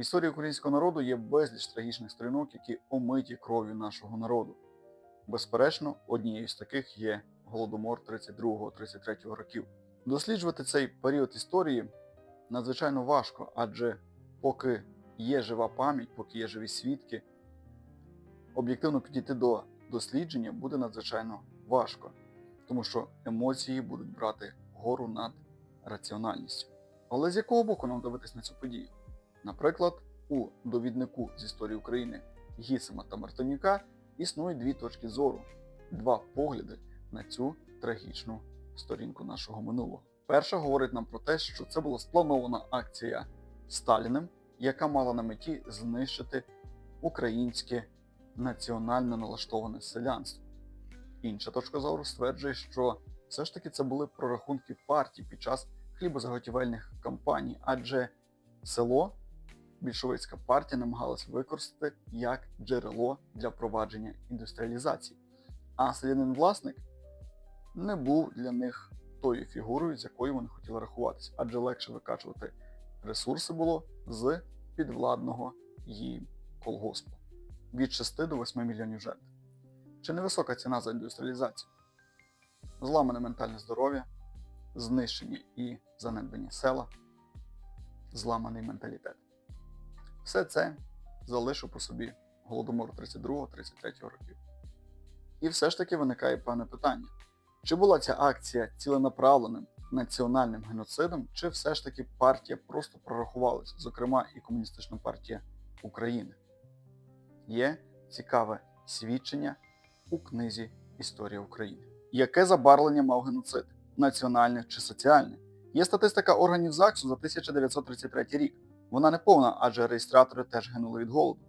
В історії українського народу є безліч трагічних сторінок, які омиті кров'ю нашого народу. Безперечно, однією з таких є Голодомор 32-33 років. Досліджувати цей період історії надзвичайно важко, адже поки є жива пам'ять, поки є живі свідки, об'єктивно підійти до дослідження буде надзвичайно важко, тому що емоції будуть брати гору над раціональністю. Але з якого боку нам дивитись на цю подію? Наприклад, у довіднику з історії України Гісима та Мартинюка існують дві точки зору, два погляди на цю трагічну сторінку нашого минулого. Перша говорить нам про те, що це була спланована акція Сталіним, яка мала на меті знищити українське національно налаштоване селянство. Інша точка зору стверджує, що все ж таки це були прорахунки партій під час хлібозаготівельних кампаній, адже село більшовицька партія намагалась використати як джерело для впровадження індустріалізації. А селянин-власник не був для них тою фігурою, з якою вони хотіли рахуватися, адже легше викачувати ресурси було з підвладного їм колгоспу від 6 до 8 мільйонів жертв. Чи невисока ціна за індустріалізацію? Зламане ментальне здоров'я, знищення і занедбання села, зламаний менталітет. Все це залишив по собі Голодомор 32-33 років. І все ж таки виникає певне питання: чи була ця акція ціленаправленим національним геноцидом, чи все ж таки партія просто прорахувалася, зокрема і Комуністична партія України? Є цікаве свідчення у книзі Історія України. Яке забарвлення мав геноцид? Національне чи соціальне? Є статистика органів ЗАГСу за 1933 рік. Вона не повна, адже реєстратори теж гинули від голоду.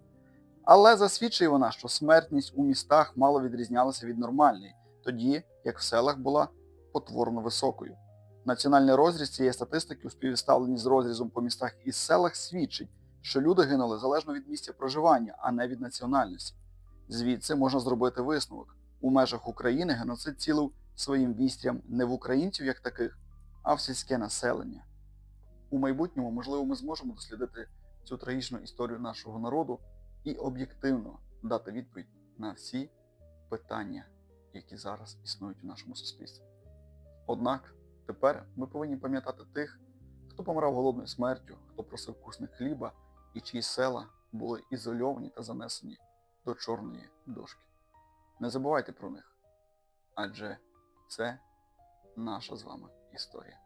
Але засвідчує вона, що смертність у містах мало відрізнялася від нормальної, тоді як в селах була потворно високою. Національний розріз цієї статистики у співставленні з розрізом по містах і селах свідчить, що люди гинули залежно від місця проживання, а не від національності. Звідси можна зробити висновок. У межах України геноцид цілив своїм вістрям не в українців як таких, а в сільське населення. У майбутньому, можливо, ми зможемо дослідити цю трагічну історію нашого народу і об'єктивно дати відповідь на всі питання, які зараз існують у нашому суспільстві. Однак тепер ми повинні пам'ятати тих, хто помирав голодною смертю, хто просив вкусних хліба і чиї села були ізольовані та занесені до чорної дошки. Не забувайте про них, адже це наша з вами історія.